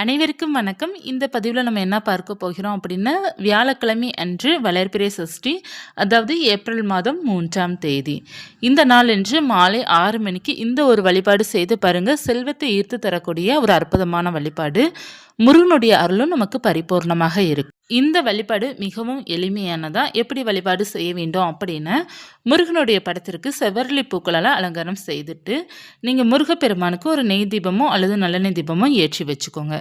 அனைவருக்கும் வணக்கம். இந்த பதிவில் நம்ம என்ன பார்க்க போகிறோம் அப்படின்னா வியாழக்கிழமை அன்று வளர்பிறை சஷ்டி அதாவது ஏப்ரல் மாதம் மூன்றாம் தேதி. இந்த நாள் என்று மாலை ஆறு மணிக்கு இந்த ஒரு வழிபாடு செய்து பாருங்கள் செல்வத்தை ஈர்த்து தரக்கூடிய ஒரு அற்புதமான வழிபாடு. முருகனுடைய அருளும் நமக்கு பரிபூர்ணமாக இருக்கும். இந்த வழிபாடு மிகவும் எளிமையானதாக எப்படி வழிபாடு செய்ய வேண்டும் அப்படின்னு முருகனுடைய படத்திற்கு செவ்வரளி பூக்களால் அலங்காரம் செய்துட்டு நீங்கள் முருகப்பெருமானுக்கு ஒரு நெய் தீபமோ அல்லது நல்லெண்ணெய் தீபமோ ஏற்றி வச்சுக்கோங்க.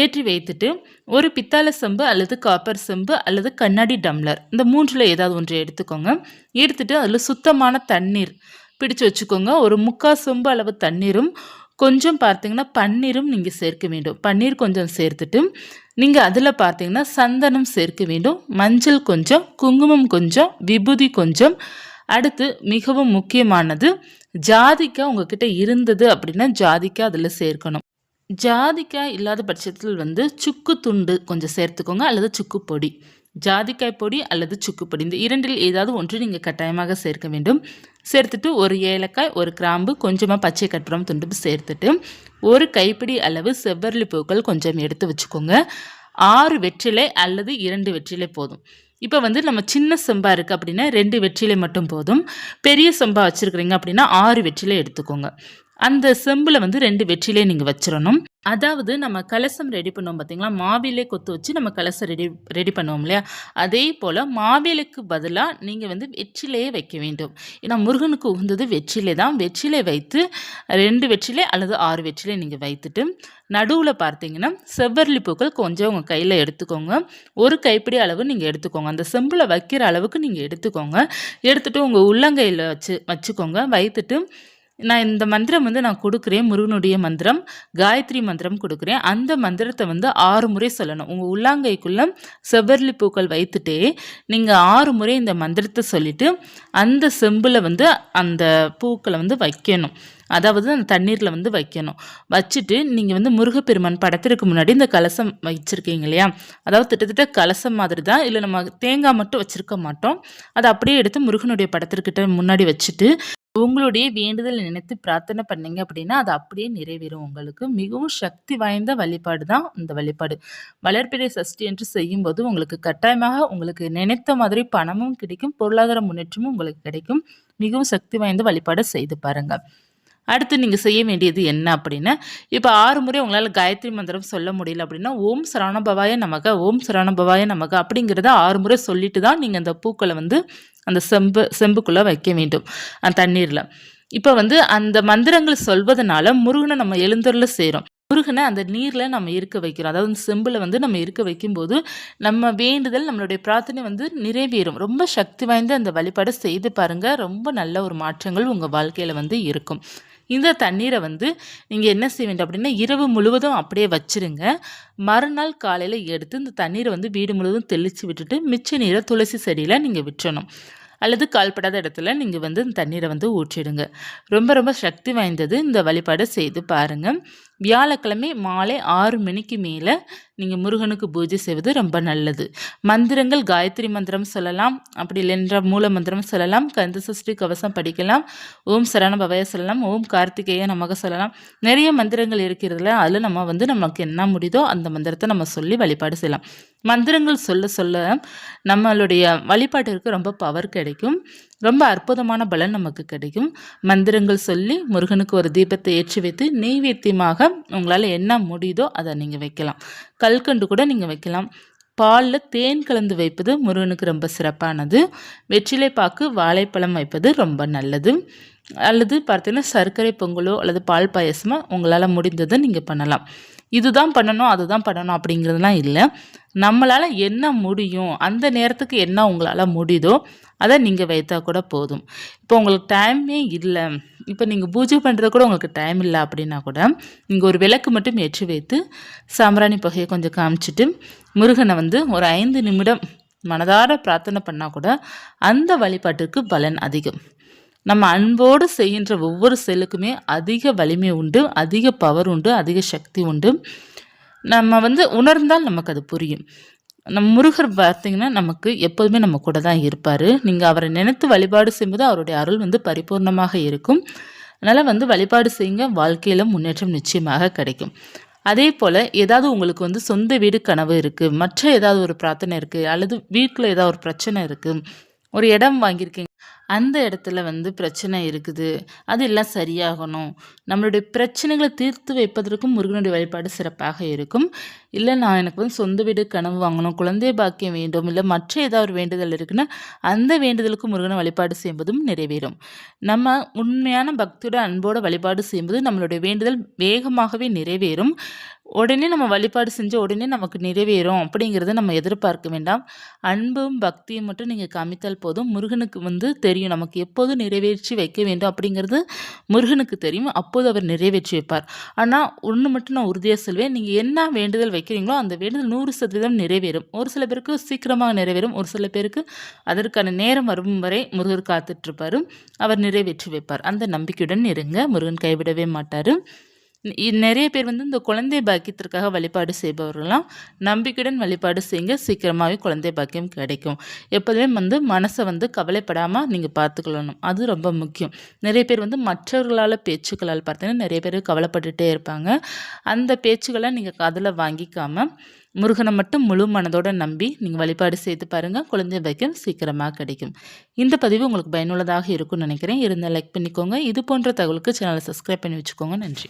ஏற்றி வைத்துட்டு ஒரு பித்தாளை செம்பு அல்லது காப்பர் செம்பு அல்லது கண்ணாடி டம்ளர் இந்த மூன்றில் ஏதாவது ஒன்று எடுத்துக்கோங்க. எடுத்துட்டு அதில் சுத்தமான தண்ணீர் பிடிச்சு வச்சுக்கோங்க. ஒரு முக்கால் செம்பு அளவு தண்ணீரும் கொஞ்சம் பார்த்தீங்கன்னா பன்னீரும் நீங்கள் சேர்க்க வேண்டும். பன்னீர் கொஞ்சம் சேர்த்துட்டு நீங்கள் அதில் பார்த்தீங்கன்னா சந்தனம் சேர்க்க வேண்டும். மஞ்சள் கொஞ்சம் குங்குமம் கொஞ்சம் விபூதி கொஞ்சம். அடுத்து மிகவும் முக்கியமானது ஜாதிக்காய் உங்ககிட்ட இருந்தது அப்படின்னா ஜாதிக்காய் அதில் சேர்க்கணும். ஜாதிக்காய் இல்லாத பட்சத்தில் வந்து சுக்கு துண்டு கொஞ்சம் சேர்த்துக்கோங்க அல்லது சுக்கு பொடி. ஜாதிக்காய் பொடி அல்லது சுக்கு பொடி. இந்த இரண்டில் ஏதாவது ஒன்று நீங்கள் கட்டாயமாக சேர்க்க வேண்டும். சேர்த்துட்டு ஒரு ஏலக்காய் ஒரு கிராம்பு கொஞ்சமாக பச்சை கற்பூரம் துண்டு சேர்த்துட்டு ஒரு கைப்பிடி அளவு செவ்வரளி பூக்கள் கொஞ்சம் எடுத்து வச்சுக்கோங்க. ஆறு வெற்றிலை அல்லது இரண்டு வெற்றிலை போதும். இப்போ வந்து நம்ம சின்ன செம்பா இருக்குது அப்படின்னா ரெண்டு வெற்றிலை மட்டும் போதும். பெரிய செம்பா வச்சுருக்குறீங்க அப்படின்னா ஆறு வெற்றிலை எடுத்துக்கோங்க. அந்த செம்பில் வந்து ரெண்டு வெற்றிலே நீங்கள் வச்சிடணும் அதாவது நம்ம கலசம் ரெடி பண்ணுவோம் பார்த்தீங்களா மாவிலே கொத்து வச்சு நம்ம கலசம் ரெடி ரெடி பண்ணுவோம் இல்லையா? அதே போல் மாவிலுக்கு பதிலாக நீங்கள் வந்து வெற்றிலையே வைக்க வேண்டும். ஏன்னா முருகனுக்கு உகந்தது வெற்றிலை தான். வெற்றிலை வைத்து ரெண்டு வெற்றிலை அல்லது ஆறு வெற்றிலை நீங்கள் வைத்துட்டு நடுவில் பார்த்தீங்கன்னா செவ்வரளி பூக்கள் கொஞ்சம் உங்கள் கையில் எடுத்துக்கோங்க. ஒரு கைப்பிடி அளவு நீங்கள் எடுத்துக்கோங்க. அந்த செம்பில் வைக்கிற அளவுக்கு நீங்கள் எடுத்துக்கோங்க. எடுத்துகிட்டு உங்கள் உள்ளங்கையில் வச்சு வச்சுக்கோங்க. வைத்துட்டு நான் இந்த மந்திரம் வந்து நான் கொடுக்குறேன் முருகனுடைய மந்திரம் காயத்ரி மந்திரம் கொடுக்குறேன். அந்த மந்திரத்தை வந்து ஆறு முறை சொல்லணும். உங்கள் உள்ளாங்கைக்குள்ளே செவ்வரளி பூக்கள் வைத்துட்டே நீங்கள் ஆறு முறை இந்த மந்திரத்தை சொல்லிவிட்டு அந்த செம்பில் வந்து அந்த பூக்களை வந்து வைக்கணும். அதாவது அந்த தண்ணீரில் வந்து வைக்கணும். வச்சுட்டு நீங்கள் வந்து முருகப்பெருமான் படத்திற்கு முன்னாடி இந்த கலசம் வச்சுருக்கீங்க இல்லையா? அதாவது திட்டத்தட்ட கலசம் மாதிரி தான் இல்லை நம்ம தேங்காய் மட்டும் வச்சுருக்க மாட்டோம். அதை அப்படியே எடுத்து முருகனுடைய படத்திற்கிட்ட முன்னாடி வச்சுட்டு உங்களுடைய வேண்டுதல் நினைத்து பிரார்த்தனை பண்ணீங்க அப்படின்னா அது அப்படியே நிறைவேறும். உங்களுக்கு மிகவும் சக்தி வாய்ந்த வழிபாடு தான் இந்த வழிபாடு. வளர்ப்பிறை சஷ்டி என்று செய்யும்போது உங்களுக்கு கட்டாயமாக உங்களுக்கு நினைத்த மாதிரி பணமும் கிடைக்கும் பொருளாதார முன்னேற்றமும் உங்களுக்கு கிடைக்கும். மிகவும் சக்தி வாய்ந்த வழிபாடு செய்து பாருங்கள் அடுத்து நீங்கள் செய்ய வேண்டியது என்ன அப்படின்னா இப்போ ஆறு முறை உங்களால் காயத்ரி மந்திரம் சொல்ல முடியல அப்படின்னா ஓம் சரணபவாய நமக ஓம் சரணபவாய நமக அப்படிங்கிறத ஆறு முறை சொல்லிட்டு தான் நீங்கள் அந்த பூக்களை வந்து அந்த செம்பு செம்புக்குள்ளே வைக்க வேண்டும். அந்த தண்ணீரில். இப்போ வந்து அந்த மந்திரங்கள் சொல்வதனால முருகனை நம்ம எழுந்தரில் செய்கிறோம் முருகனை அந்த நீரில் நம்ம இருக்க வைக்கிறோம். அதாவது செம்பில் வந்து நம்ம இருக்க வைக்கும்போது நம்ம வேண்டுதல் நம்மளுடைய பிரார்த்தனை வந்து நிறைவேறும். ரொம்ப சக்தி வாய்ந்த அந்த வழிபாடு செய்து பாருங்கள் ரொம்ப நல்ல ஒரு மாற்றங்கள் உங்கள் வாழ்க்கையில் வந்து இருக்கும். இந்த தண்ணீரை வந்து நீங்கள் என்ன செய்ய வேண்டும் அப்படின்னா இரவு முழுவதும் அப்படியே வச்சுருங்க. மறுநாள் காலையில் எடுத்து இந்த தண்ணீரை வந்து வீடு முழுவதும் தெளித்து விட்டுட்டு மிச்ச நீரை துளசி செடியில் நீங்கள் விட்டுறணும். அல்லது கால்படாத இடத்துல நீங்கள் வந்து இந்த தண்ணீரை வந்து ஊற்றிடுங்க. ரொம்ப ரொம்ப சக்தி வாய்ந்தது இந்த வழிபாடு செய்து பாருங்கள் வியாழக்கிழமை மாலை ஆறு மணிக்கு மேலே நீங்கள் முருகனுக்கு பூஜை செய்வது ரொம்ப நல்லது. மந்திரங்கள் காயத்ரி மந்திரம் சொல்லலாம். அப்படி இல்லைன்ற மூல மந்திரம் சொல்லலாம். கந்த சஷ்டி கவசம் படிக்கலாம். ஓம் சரண பவய சொல்லலாம். ஓம் கார்த்திகேய நமக சொல்லலாம். நிறைய மந்திரங்கள் இருக்கிறதுல அதில் நம்ம வந்து நமக்கு என்ன முடியுதோ அந்த மந்திரத்தை நம்ம சொல்லி வழிபாடு செய்யலாம். மந்திரங்கள் சொல்ல சொல்ல நம்மளுடைய வழிபாட்டிற்கு ரொம்ப பவர் கிடைக்கும். ரொம்ப அற்புதமான பலன் நமக்கு கிடைக்கும். மந்திரங்கள் சொல்லி முருகனுக்கு ஒரு தீபத்தை ஏற்றி வைத்து நெய்வேத்தியமாக உங்களால் என்ன முடியுதோ அதை நீங்கள் வைக்கலாம். கல்கண்டு கூட நீங்கள் வைக்கலாம். பாலில் தேன் கலந்து வைப்பது முருகனுக்கு ரொம்ப சிறப்பானது. வெற்றிலை பாக்கு வாழைப்பழம் வைப்பது ரொம்ப நல்லது. அல்லது பார்த்தீங்கன்னா சர்க்கரை பொங்கலோ அல்லது பால் பாயசமோ உங்களால் முடிந்ததை நீங்கள் பண்ணலாம். இதுதான் பண்ணணும் அதுதான் பண்ணணும் அப்படிங்கிறதுலாம் இல்லை. நம்மளால் என்ன முடியும் அந்த நேரத்துக்கு என்ன உங்களால் முடியுதோ அதை நீங்கள் வைத்தா கூட போதும். இப்போ உங்களுக்கு டைமே இல்லை. இப்போ நீங்கள் பூஜை பண்ணுறது கூட உங்களுக்கு டைம் இல்லை அப்படின்னா கூட நீங்கள் ஒரு விளக்கு மட்டும் ஏற்றி வைத்து சாம்பிராணி புகையை கொஞ்சம் காமிச்சிட்டு முருகனை வந்து ஒரு ஐந்து நிமிடம் மனதார பிரார்த்தனை பண்ணால் கூட அந்த வழிபாட்டிற்கு பலன் அதிகம். நம்ம அன்போடு செய்கின்ற ஒவ்வொரு செயலுக்குமே அதிக வலிமை உண்டு அதிக பவர் உண்டு அதிக சக்தி உண்டு. நம்ம வந்து உணர்ந்தால் நமக்கு அது புரியும். நம் முருகர் பார்த்தீங்கன்னா நமக்கு எப்போதுமே நம்ம கூட தான் இருப்பார். நீங்கள் அவரை நினைத்து வழிபாடு செய்யும்போது அவருடைய அருள் வந்து பரிபூர்ணமாக இருக்கும். அதனால் வந்து வழிபாடு செய்யுங்க. வாழ்க்கையில் முன்னேற்றம் நிச்சயமாக கிடைக்கும். அதே போல் ஏதாவது உங்களுக்கு வந்து சொந்த வீடு கனவு இருக்குது மற்ற ஏதாவது ஒரு பிரார்த்தனை இருக்குது அல்லது வீட்டில் ஏதாவது ஒரு பிரச்சனை இருக்குது ஒரு இடம் வாங்கியிருக்கீங்க அந்த இடத்துல வந்து பிரச்சனை இருக்குது. அது எல்லாம் சரியாகணும். நம்மளுடைய பிரச்சனைகளை தீர்த்து வைப்பதற்கும் முருகனுடைய வழிபாடு சிறப்பாக இருக்கும். இல்லை நான் எனக்கு வந்து சொந்த வீடு கனவு வாங்கணும் குழந்தை பாக்கியம் வேண்டும் இல்லை மற்ற ஏதாவது ஒரு வேண்டுதல் இருக்குன்னா அந்த வேண்டுதலுக்கு முருகனை வழிபாடு செய்வதும் நிறைவேறும். நம்ம உண்மையான பக்தியோட அன்போட வழிபாடு செய்யும்போது நம்மளுடைய வேண்டுதல் வேகமாகவே நிறைவேறும். உடனே நம்ம வழிபாடு செஞ்சு உடனே நமக்கு நிறைவேறும் அப்படிங்கிறத நம்ம எதிர்பார்க்க வேண்டாம். அன்பும் பக்தியும் மட்டும் நீங்கள் காமித்தால் போதும். முருகனுக்கு வந்து தெரியும் நமக்கு எப்போது நிறைவேற்றி வைக்க வேண்டும் அப்படிங்கிறது முருகனுக்கு தெரியும். அப்போது அவர் நிறைவேற்றி வைப்பார். ஆனால் ஒன்று மட்டும் நான் உறுதியாக சொல்வேன். நீங்கள் என்ன வேண்டுதல் வைக்கிறீங்களோ அந்த வேண்டுதல் நூறு சதவீதம் நிறைவேறும். ஒரு சில பேருக்கு சீக்கிரமாக நிறைவேறும். ஒரு சில பேருக்கு அதற்கான நேரம் வரும் வரை முருகர் காத்துட்ருப்பார். அவர் நிறைவேற்றி வைப்பார். அந்த நம்பிக்கையுடன் இருங்க. முருகன் கைவிடவே மாட்டார். நிறைய பேர் வந்து இந்த குழந்தை பாக்கியத்திற்காக வழிபாடு செய்பவர்கள்லாம் நம்பிக்கையுடன் வழிபாடு செய்யுங்க சீக்கிரமாகவே குழந்தை பாக்கியம் கிடைக்கும். எப்போதுமே வந்து மனசை வந்து கவலைப்படாமல் நீங்கள் பார்த்துக்கொள்ளணும். அது ரொம்ப முக்கியம். நிறைய பேர் வந்து மற்றவர்களால் பேச்சுக்களால் பார்த்தீங்கன்னா நிறைய பேர் கவலைப்பட்டுட்டே இருப்பாங்க. அந்த பேச்சுக்களை நீங்கள் காதில் வாங்கிக்காமல் முருகனை மட்டும் முழு மனதோட நம்பி நீங்கள் வழிபாடு செய்து பாருங்கள் குழந்தை பாக்கியம் சீக்கிரமாக கிடைக்கும். இந்த பதிவு உங்களுக்கு பயனுள்ளதாக இருக்கும்னு நினைக்கிறேன். இருந்தால் லைக் பண்ணிக்கோங்க. இது போன்ற தகவலுக்கு சேனலை சப்ஸ்கிரைப் பண்ணி வச்சுக்கோங்க. நன்றி.